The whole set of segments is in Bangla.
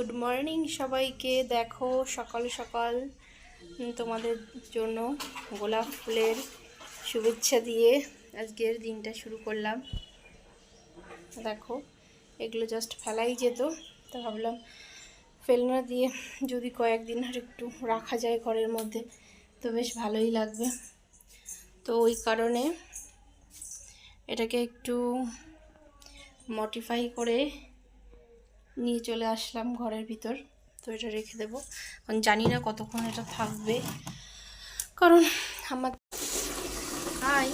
গুড মর্নিং সবাইকে। দেখো, সকাল সকাল তোমাদের জন্য গোলাপ ফুলের শুভেচ্ছা দিয়ে আজকের দিনটা শুরু করলাম। দেখো, এগুলো জাস্ট ফেলাই যেত, তো ভাবলাম ফেলনা দিয়ে যদি কয়েকদিন আর একটু রাখা যায় ঘরের মধ্যে, তো বেশ ভালোই লাগবে। তো ওই কারণে এটাকে একটু মডিফাই করে নিয়ে চলে আসলাম ঘরের ভিতর। তো এটা রেখে দেবো। কারণ জানি না কতক্ষণ এটা থাকবে। কারণ আমার হাই।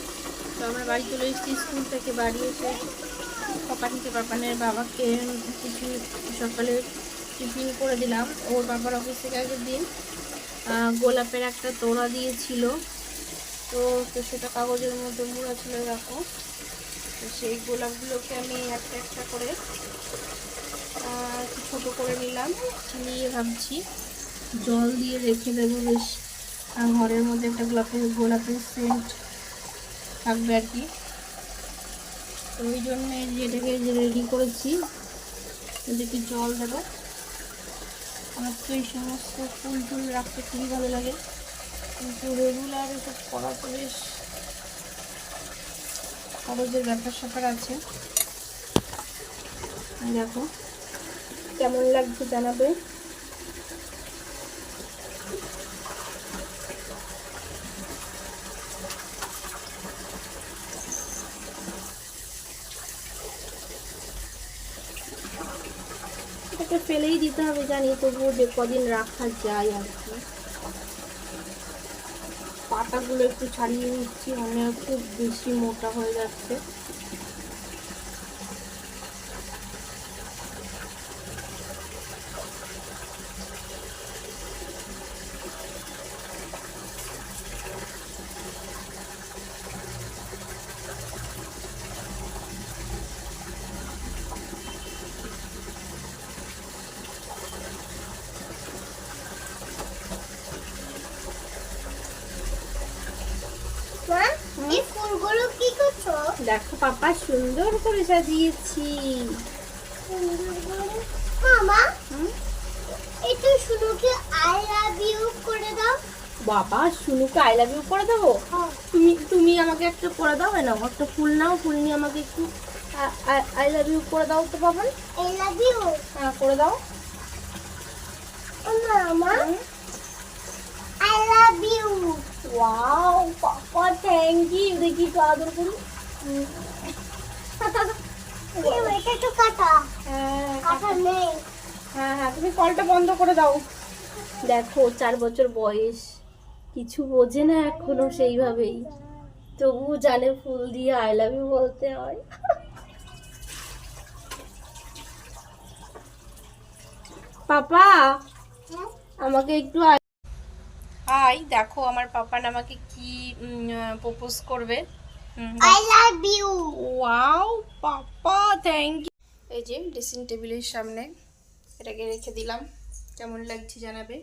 তো আমরা বাড়ি চলে এসেছি স্কুল থেকে বাড়ি এসে পাপানকে পাপানের বাবাকে টিফিন সকালে টিফিন করে দিলাম। ওর বাবার অফিস থেকে আগের দিন গোলাপের একটা তোড়া দিয়েছিল। তো তো সেটা কাগজের মধ্যে মুড়া ছিল রাখো তো সেই গোলাপগুলোকে আমি একটা একটা করে ছোটো করে নিলাম। নিয়ে ভাবছি জল দিয়ে রেখে দেবো বেশ। ঘরের মধ্যে একটা গোলাপের গোলাপের সেন্ট থাকবে আর কি। তো ওই জন্য যেটাকে যে রেডি করেছি এদিকে জল দেবো। আমার তো এই সমস্ত ফুল টুল রাখতে খুবই ভালো লাগে। কিন্তু রেগুলার এসব করা তো বেশ খরচের ব্যাপার স্যাপার আছে। দেখো। কেমন লাগছে জানাবে? এটাকে ফেলেই দিতে হবে জানি, তবুও যে কদিন রাখা যায় আর কি। পাতাগুলো একটু ছাড়িয়ে নিচ্ছি মানে খুব বেশি মোটা হয়ে যাচ্ছে মা এই ফুলগুলো কি করছ দেখো পাপা সুন্দর করে সাজিয়েছি। মামা? একটু শুনুকে আই লাভ ইউ করে দাও। বাবা শুনুকে আই লাভ ইউ করে দেবো? তুমি তুমি আমাকে একটা করে দাও না একটা ফুল নাও ফুল নিয়ে আমাকে একটু আই লাভ ইউ করে দাও তো বাবা। আই লাভ ইউ হ্যাঁ করে দাও। মামা I love you wow papa thank you দেখি একটু আদর করি। এটা একটু কাটা হ্যাঁ হ্যাঁ তুমি কলটা বন্ধ করে দাও। দেখো চার বছর বয়স। কিছু বোঝে না এখনও সেইভাবেই। তবুও জানে ফুল দিয়ে আই লাভ ইউ বলতে হয়। পাপা? আমাকে একটু হাই দেখো আমার পাপা আমাকে কি প্রপোজ করবে? I love you wow papa thank you এই যে ড্রেসিং টেবিলের সামনে এটাকে রেখে দিলাম। কেমন লাগছে জানাবে?